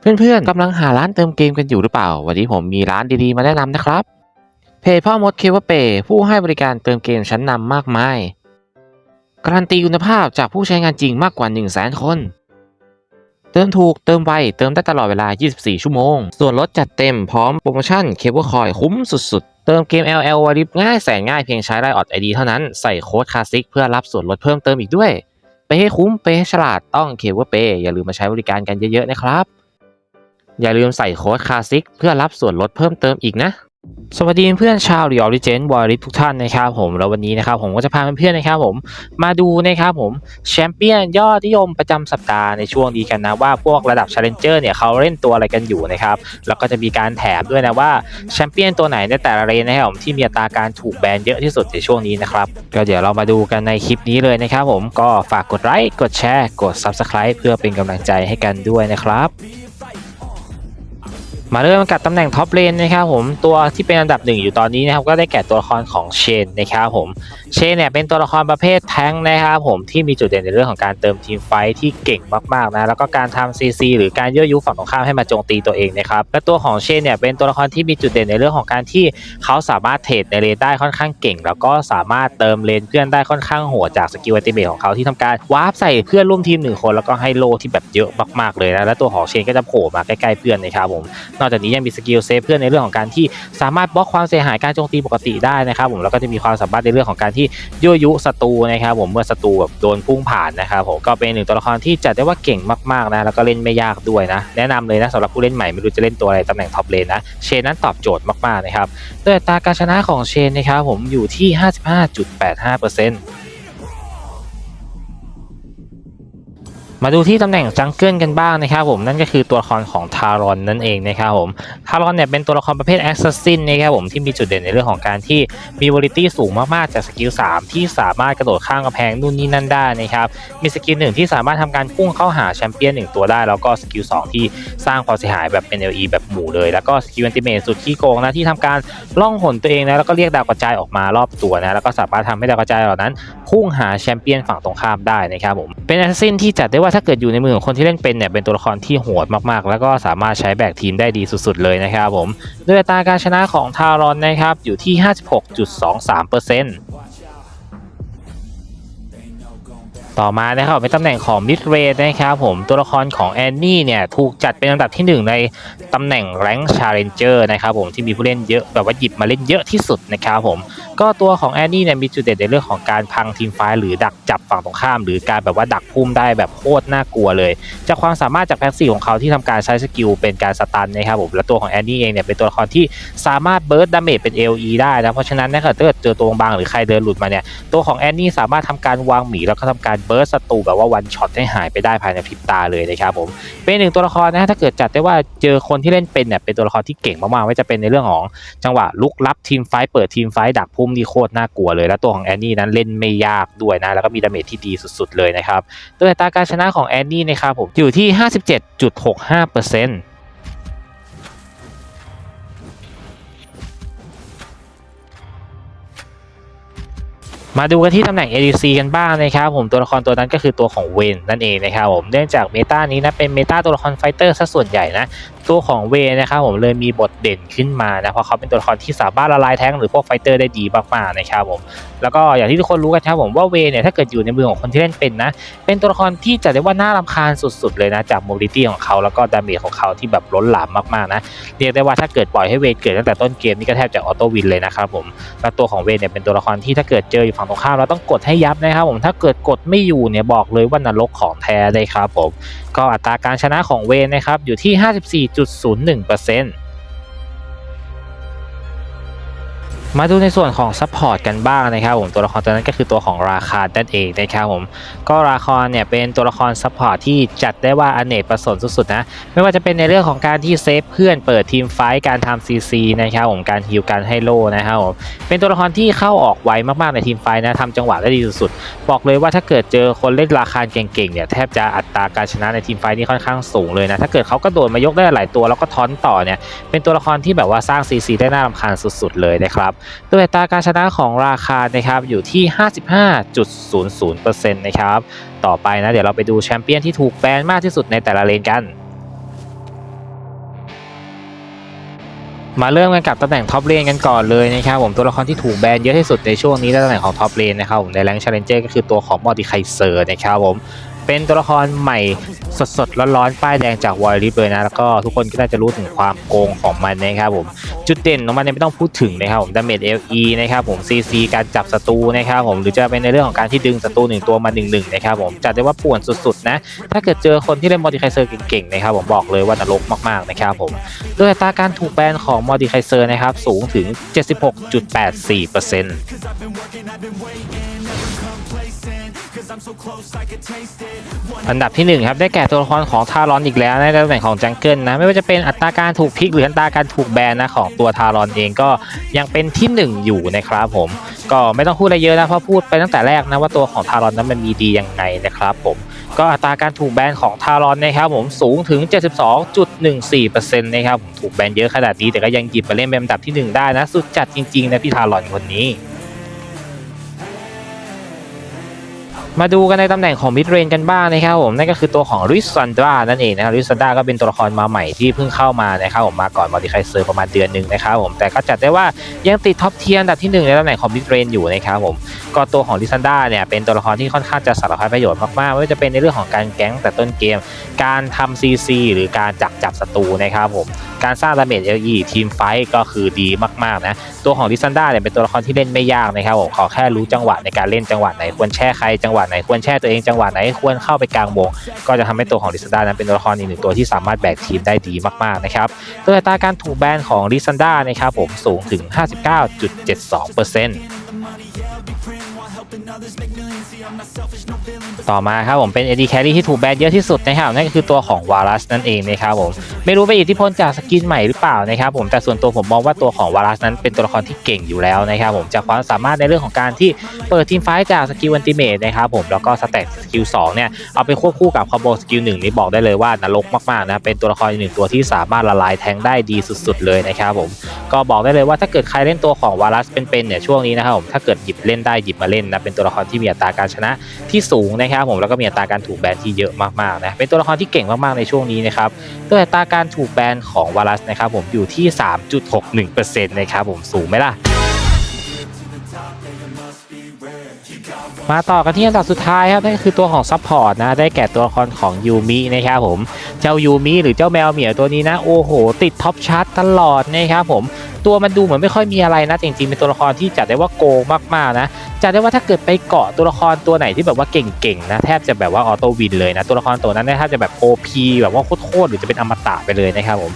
เพื่อนๆกำลังหาร้านเติมเกมกันอยู่หรือเปล่า วันนี้ผมมีร้านดีๆ มาแนะนำนะครับ เพจพ่อมดเคเวเปผู้ให้บริการเติมเกมชั้นนำมากมาย การันตีคุณภาพจากผู้ใช้งานจริงมากกว่า 1 0 0 0 0แสนคน เติมถูกเติมไว เติมได้ตลอดเวลา 24 ชั่วโมง ส่วนลดจัดเต็มพร้อมโปรโมชั่นเคเบิลคอยคุ้มสุดๆ เติมเกม LL วาริบง่ายแสนง่ายเพียงใช้ไลน์ออดไอดีเท่านั้นใส่โค้ดคาสิกเพื่อรับส่วนลดเพิ่มเติมอีกด้วย ไปให้คุ้มไปให้ฉลาดต้องเคเบิลเปอย่าลืมมาใช้บริการกันเยอะๆนะครับ อย่าลืมใส่โค้ดคลาสิกเพื่อรับส่วนลดเพิ่มเติมอีกนะสวัสดีเพื่อนชาวรีออริเจนวอริทุกท่านนะครับผมแล้ววันนี้นะครับผมก็จะพาเพื่อนๆนะครับผมมาดูนะครับผมแชมเปี้ยนยอดนิยมประจำสัปดาห์ในช่วงนี้กันนะว่าพวกระดับ Challenger เนี่ยเขาเล่นตัวอะไรกันอยู่นะครับแล้วก็จะมีการแถมด้วยนะว่าแชมเปี้ยนตัวไหนในแต่ละเรนนะครับผมที่มีอัตราการถูกแบนเยอะที่สุดในช่วงนี้นะครับก็เดี๋ยวเรามาดูกันในคลิปนี้เลยนะครับผมก็ฝากกดไลค์กดแชร์กด Subscribe เพื่อเป็นกำลังใจให้กันด้วยนะครับ มาเริ่มกับตำแหน่งท็อปเลนนะครับผมตัวที่เป็นอันดับหนึ่งอยู่ตอนนี้นะครับก็ได้แก่ตัวละครของเชนนะครับผมเชนเนี่ยเป็นตัวละครประเภทแทงนะครับผมที่มีจุดเด่นในเรื่องของการเติมทีมไฟที่เก่งมากๆนะแล้วก็การทำซีซีหรือการยั่วยุฝั่งตรงข้ามให้มาโจมตีตัวเองนะครับและตัวของเชนเนี่ยเป็นตัวละครที่มีจุดเด่นในเรื่องของการที่เขาสามารถเทรดในเลนได้ค่อนข้างเก่ง แล้วก็สามารถเติมเลนเพื่อนได้ค่อนข้างโหดจากสกิลอัติเมทของเขาที่ทำการวาร์ปใส่เพื่อนร่วมทีมหนึ่งคนแล้วก็ให้โลที่แบบเยอะมากๆเลยนะและตัวของเชนก็จะโผล่มาใกล้ๆเพื่อนนะครับผมนอกจากนี้ยังมีสกิลเซฟเพื่อนในเรื่องของการที่สามารถบล็อกความเสียหายการโจมตีปกติได้นะครับผมแล้วก็จะมีความสามารถในเรื่องของการที่ยั่วยุศัตรูนะครับผมเมื่อศัตรูแบบโดนพุ่งผ่านนะครับผมก็เป็นหนึ่งตัวละครที่จัดได้ว่าเก่งมากๆนะแล้วก็เล่นไม่ยากด้วยนะแนะนำเลยนะสำหรับผู้เล่นใหม่ไม่รู้จะเล่นตัวอะไรตำแหน่งท็อปเลนนะเชนนั้นตอบโจทย์มากๆนะครับโดยตาการชนะของเชนนะครับผมอยู่ที่ 55.85% มาดูที่ตำแหน่งจังเกิลกันบ้างนะครับผมนั่นก็คือตัวละครของทารอนนั่นเองนะครับผมทารอนเนี่ยเป็นตัวละครประเภทแอสซัสซินนะครับผมที่มีจุดเด่นในเรื่องของการที่มีวอลิตี้สูงมากๆจากสกิล3ที่สามารถกระโดดข้ามกำแพงนู่นนี่นั่นได้นะครับมีสกิลหนึ่งที่สามารถทำการพุ่งเข้าหาแชมเปี้ยนหนึ่งตัวได้ แล้วก็สกิล2ที่สร้างความเสียหายแบบเป็น LE แบบหมู่เลย แล้วก็สกิลอันติเมทสุดขี้โกงนะที่ทำการล่องหนตัวเองนะแล้วก็เรียกดาวกระจายออกมารอบตัวนะแล้วก็สามารถทำให้ดาวกระจายเหล่านั้นพุ่งหาแชมเปี้ยนฝั่งตรงข้ามได้นะครับผมเป็นแอสซินที่จัดได้ว่าถ้าเกิดอยู่ในมือของคนที่เล่นเป็นเนี่ยเป็นตัวละครที่โหดมากๆ แล้วก็สามารถใช้แบกทีมได้ดีสุดๆเลยนะครับผมด้วยตาการชนะของทารอนนะครับอยู่ที่ 56.23%ต่อมานะครับเป็นตำแหน่งของมิดเรย์นะครับผมตัวละครของแอนนี่เนี่ยถูกจัดเป็นอันดับที่ 1 ในตำแหน่งแรงชาเลนเจอร์นะครับผมที่มีผู้เล่นเยอะแบบว่าหยิบมาเล่นเยอะที่สุดนะครับผม ก็ตัวของแอนนี่เนี่ยมีจุดเด่นในเรื่องของการพังทีมไฟล์หรือดักจับฝั่งตรงข้าม หรือการแบบว่าดักพุ่มได้แบบโคตรน่ากลัวเลย จากความสามารถจากแพ็กซี่ของเขาที่ทำการใช้สกิลเป็นการสตันนะครับผมและตัวของแอนนี่เองเนี่ยเป็นตัวละครที่สามารถเบิร์ดดาเมจเป็น LE ได้นะเพราะฉะนั้นถ้าเกิดเจอตัวบางหรือใครเดินหลุดมาเนี่ยตัวของแอนนี่สามารถทำการวางหมีแล้วก็ทำการเบิร์ดศัตรูแบบว่าวันช็อตให้หายไปได้ภายในพริบตาเลยนะครับผมเป็นหนึ่งตัวละครนะถ้าเกิดจัดได้ว่าเจอคนที่เล่นเป็นเนี่ยเป็นตัวละครที่เก่งมากๆไม่ว่าจะเป็นในเรื่องของจังหวะลุกลับทีมไฟเปิดทีมไฟดักพุ่มที่โคตรน่ากลัวเลย แล้วตัวของแอนนี่นั้นเล่นไม่ยากด้วยนะ แล้วก็มีดาเมจที่ดีสุดๆเลยนะครับโดยอัตราการชนะของแอนนี่นะครับผมอยู่ที่ 57.65%มาดูกันที่ตำแหน่ง ADC กันบ้างนะครับผมตัวละครตัวนั้นก็คือตัวของเวนนั่นเองนะครับผมเนื่องจากเมตานี้นะเป็นเมตาตัวละครไฟเตอร์ซะส่วนใหญ่นะ ตัวของเวนะครับผมเลยมีบทเด่นขึ้นมานะเพราะเขาเป็นตัวละครที่สามารถละลายแท้งหรือพวกไฟเตอร์ได้ดีมากๆนะครับผมแล้วก็อย่างที่ทุกคนรู้กันครับผมว่าเวเนี่ยถ้าเกิดอยู่ในมือของคนที่เล่นเป็นนะ เป็นตัวละครที่จัดได้ว่าน่ารำคาญสุดๆ เลยนะจากโมบิลิตี้ของเขาแล้วก็ดาเมจของเขาที่แบบล้นหลามมากๆนะเรียกได้ว่าถ้าเกิดปล่อยให้เวเกิดตั้งแต่ต้นเกมนี่ก็แทบจะออโต้วินเลยนะครับผมแล้วตัวของเวเนี่ยเป็นตัวละครที่ถ้าเกิดเจออยู่ฝั่งตรงข้ามเราต้องกดให้ยับนะครับผมถ้าเกิดกดไม่อยู่เนี่ยบอกเลยว่านรกของแท้เลยครับผมก็อัตราการชนะของเวนะครับอยู่ที่0.01%น มาดูในส่วนของซัพพอร์ตกันบ้างนะครับผมตัวละครตัวนั้นก็คือตัวของราคานั่นเองนะครับผมก็ราคาเนี่ยเป็นตัวละครซัพพอร์ตที่จัดได้ว่าอเนกประสงค์สุดๆนะไม่ว่าจะเป็นในเรื่องของการที่เซฟเพื่อนเปิดทีมไฟท์การทำซีซีนะครับผมการฮิวการให้โลนะครับผมเป็นตัวละครที่เข้าออกไวมากๆในทีมไฟท์นะทำจังหวะได้ดีสุดๆบอกเลยว่าถ้าเกิดเจอคนเล่นราคาเก่งๆเนี่ยแทบจะอัตราการชนะในทีมไฟท์นี่ค่อนข้างสูงเลยนะถ้าเกิดเขากระโดดมายกได้หลายตัวแล้วก็ท้อนต่อเนี่ยเป็นตัวละครที่แบบว่าสร้างซีซีได้น่ารำคาญสุด ๆ เลยนะครับตัวอัตราการชนะของราคานะครับอยู่ที่ 55.00%นะครับต่อไปนะเดี๋ยวเราไปดูแชมเปี้ยนที่ถูกแบนมากที่สุดในแต่ละเลนกันมาเริ่มกันกับตำแหน่งท็อปเลนกันก่อนเลยนะครับผมตัวละครที่ถูกแบนเยอะที่สุดในช่วงนี้ในตำแหน่งของท็อปเลนนะครับผมในแรงชาเลนเจอร์ก็คือตัวของมอร์ติไคเซอร์นะครับผม เป็นตัวละครใหม่สดๆร้อนๆป้ายแดงจากวอยลิฟเลยนะแล้วก็ทุกคนก็น่าจะรู้ถึงความโกงของมันนะครับผมจุดเด่นของมันไม่ต้องพูดถึงนะครับผมดาเมจ LE นะครับผม CC การจับศัตรูนะครับผมหรือจะเป็นในเรื่องของการที่ดึงศัตรูหนึ่งตัวมาหนึ่งหนึ่งนะครับผมจัดได้ว่าป่วนสุดๆนะถ้าเกิดเจอคนที่เล่นมอดิไคเซอร์เก่งๆนะครับผมบอกเลยว่านรกมากๆนะครับผมโดยอัตราการถูกแบนของมอดิไคเซอร์นะครับสูงถึง 76.84%อัน อันดับที่1ครับได้แก่ตัวละครของทารอนอีกแล้วในตำแหน่งของจังเกิลนะไม่ว่าจะเป็นอัตราการถูกพลิกหรืออัตราการถูกแบนนะของตัวทารอนเองก็ยังเป็นที่ 1 อยู่นะครับผมก็ไม่ต้องพูดอะไรเยอะนะเพราะพูดไปตั้งแต่แรกนะว่าตัวของทารอนนั้นมันมีดียังไงนะครับผมก็อัตราการถูกแบนของทารอนนะครับผมสูงถึง 72.14%นะครับผมถูกแบนเยอะขนาดนี้แต่ก็ยังหยิบมาเล่นเป็นอันดับที่ 1 ได้นะสุดจัดจริงๆนะพี่ทารอนคนนี้ มาดูกันในตำแหน่งของมิดเรนกันบ้างนะครับผมนั่นก็คือตัวของริซันดานั่นเองนะครับริซันดาก็เป็นตัวละครมาใหม่ที่เพิ่งเข้ามานะครับผมมาก่อนมอดิไคเซอร์ประมาณเดือนหนึ่งนะครับผมแต่ก็จัดได้ว่ายังติดท็อปเทียร์อันดับที่หนึ่งในตำแหน่งของมิดเรนอยู่นะครับผมก็ตัวของริซันดาเนี่ยเป็นตัวละครที่ค่อนข้างจะสารพัดประโยชน์มากๆไม่ว่าจะเป็นในเรื่องของการแก๊งแต่ต้นเกม การทำซีซีหรือการจับจับศัตรูนะครับผมการสร้างดาเมจ LE ทีมไฟท์ก็คือดีมากๆนะตัวของลิซันดาเนี่ยเป็นตัวละครที่เล่นไม่ยากนะครับผมขอแค่รู้จังหวะในการเล่นจังหวะไหนควรแช่ใครจังหวะไหนควรแช่ตัวเองจังหวะไหนควรเข้าไปกลางวง ก็จะทำให้ตัวของลิซันดานั้นเป็นตัวละครอีกหนึ่งตัวที่สามารถแบกทีมได้ดีมากๆนะครับตัวอัตราการถูกแบนของลิซันดานะครับผมสูงถึง 59.72%ต่ ต่อมาครับผมเป็น AD Carry ที่ถูกแบนเยอะที่สุดนะครับนั่นก็คือตัวของวารัสนั่นเองนะครับผมไม่รู้เป็นอิทธิพลจากสกินใหม่หรือเปล่านะครับผมแต่ส่วนตัวผมมองว่าตัวของวารัสนั้นเป็นตัวละครที่เก่งอยู่แล้วนะครับผมจากความสามารถในเรื่องของการที่เปิดทีมไฟจากสกิลอันติเมทนะครับผมแล้วก็สแต็กสกิล2เนี่ยเอาไปควบคู่กับคอมโบสกิลหนึ่งนี่บอกได้เลยว่านรกมากๆนะเป็นตัวละครหนึ่งตัวที่สามารถละลายแทงได้ดีสุดๆเลยนะครับผมก็บอกได้เลยว่าถ้าเกิดใครเล่นตัวของวารัสเป็นๆเนี่ยช่วงนี้นะครับผมถ้าเกิดหยิบเล่นได้หยิบมาเล่นนะเป็นตัวละครที่มีอัตราการชนะที่สูงนะครับผมแล้วก็มีอัตราการถูกแบนที่เยอะมากๆนะเป็นตัวละครที่เก่งมากๆในช่วงนี้นะครับตัวอัตราการถูกแบนของวารัสนะครับผมอยู่ที่ 3.61%นะครับผมสูงไหมล่ะมาต่อกันที่อันดับสุดท้ายครับนั่นก็คือตัวของซัพพอร์ตนะได้แก่ตัวละครของยูมินะครับผมเจ้ายูมิหรือเจ้าแมวเหมียวตัวนี้นะโอ้โห ติดท็อปชาร์ตตลอดนะครับผม ตัวมันดูเหมือนไม่ค่อยมีอะไรนะจริงๆเป็นตัวละครที่จัดได้ว่าโกงมากๆนะจัดได้ว่าถ้าเกิดไปเกาะตัวละครตัวไหนที่แบบว่าเก่งๆนะแทบจะแบบว่าออโต้วินเลยนะตัวละครตัวนั้นแทบจะแบบโอพีแบบว่าโคตรๆหรือจะเป็นอมตะไปเลยนะครับผม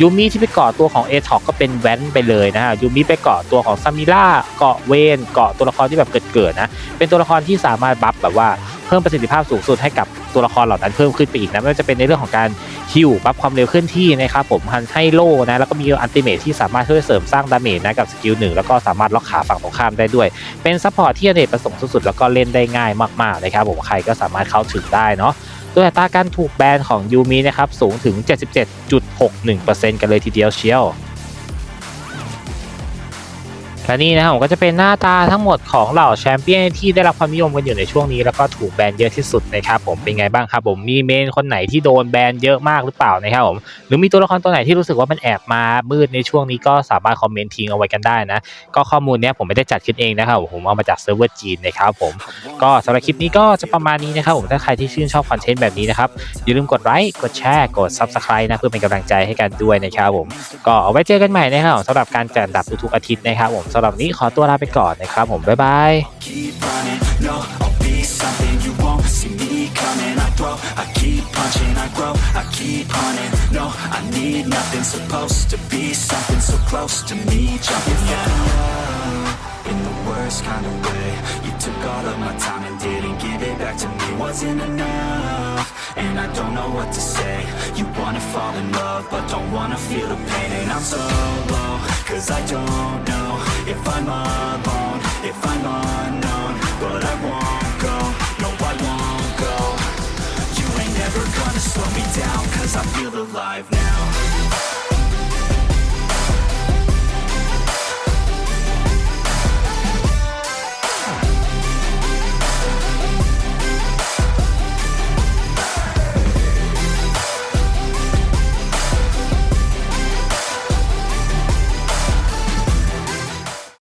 ยูมิที่ไปเกาะตัวของเอทอกก็เป็นแว้นไปเลยนะฮะยูมิไปเกาะตัวของซามิล่าเกาะเวนเกาะตัวละครที่แบบเกิดๆนะเป็นตัวละครที่สามารถบัฟแบบว่าเพิ่มประสิทธิภาพสูงสุดให้กับตัวละครเหล่านั้นเพิ่มขึ้นไปอีกนะไม่ว่าจะเป็นในเรื่องของการฮิวบัฟความเร็วเคลื่อนที่นะครับผมฮันให้โล่นะแล้วก็มีอันติเมทที่สามารถช่วยเสริมสร้างดาเมจนะกับสกิลหนึ่งแล้วก็สามารถล็อกขาฝั่งตรงข้ามได้ด้วย เป็นซัพพอร์ตที่อเนกประสงค์สุดๆแล้วก็เล่นได้ง่ายมากๆนะครับผมใครก็สามารถเข้าถึงได้เนาะ ดยอัตราการถูกแบนของยูมินะครับสูงถึง 77.61%กันเลยทีเดียวเชียว และนี่นะครับผมก็จะเป็นหน้าตาทั้งหมดของเหล่าแชมเปี้ยนที่ได้รับความนิยมกันอยู่ในช่วงนี้แล้วก็ถูกแบนเยอะที่สุดนะครับผมเป็นไงบ้างครับผมมีเมนคนไหนที่โดนแบนเยอะมากหรือเปล่านะครับผมหรือมีตัวละครตัวไหนที่รู้สึกว่ามันแอบมามืดในช่วงนี้ก็สามารถคอมเมนต์ทิ้งเอาไว้กันได้นะ ก็ข้อมูลเนี้ยผมไม่ได้จัดขึ้นเองนะครับผมเอามาจากเซิร์ฟเวอร์จีนนะครับผมก็สำหรับคลิปนี้ก็จะประมาณนี้นะครับผมถ้าใครที่ชื่นชอบคอนเทนต์แบบนี้นะครับอย่าลืมกดไลค์กดแชร์กด Subscribe นะเพื่อเป็นกำลังใจให้กันด้วยนะครับผมก็เอาไว้เจอกันใหม่นะครับสำหรับการจัดดับทุกๆอาทิตย์นะครับผมสำหรับนี้ขอตัวลาไปก่อนนะครับผม บ๊ายบาย I keep punching, I grow, I keep hunting. No, I need nothing. Supposed to be something so close to me. Jumping yeah, in the worst kind of way. You took all of my time and didn't give it back to me. Wasn't enough, and I don't know what to say. You wanna fall in love, but don't wanna feel the pain. And I'm so low, cause I don't know if I'm alone, if I'm unknown. But I won't go, no, I won't go. You ain't never gonna slow me down, cause I feel alive now.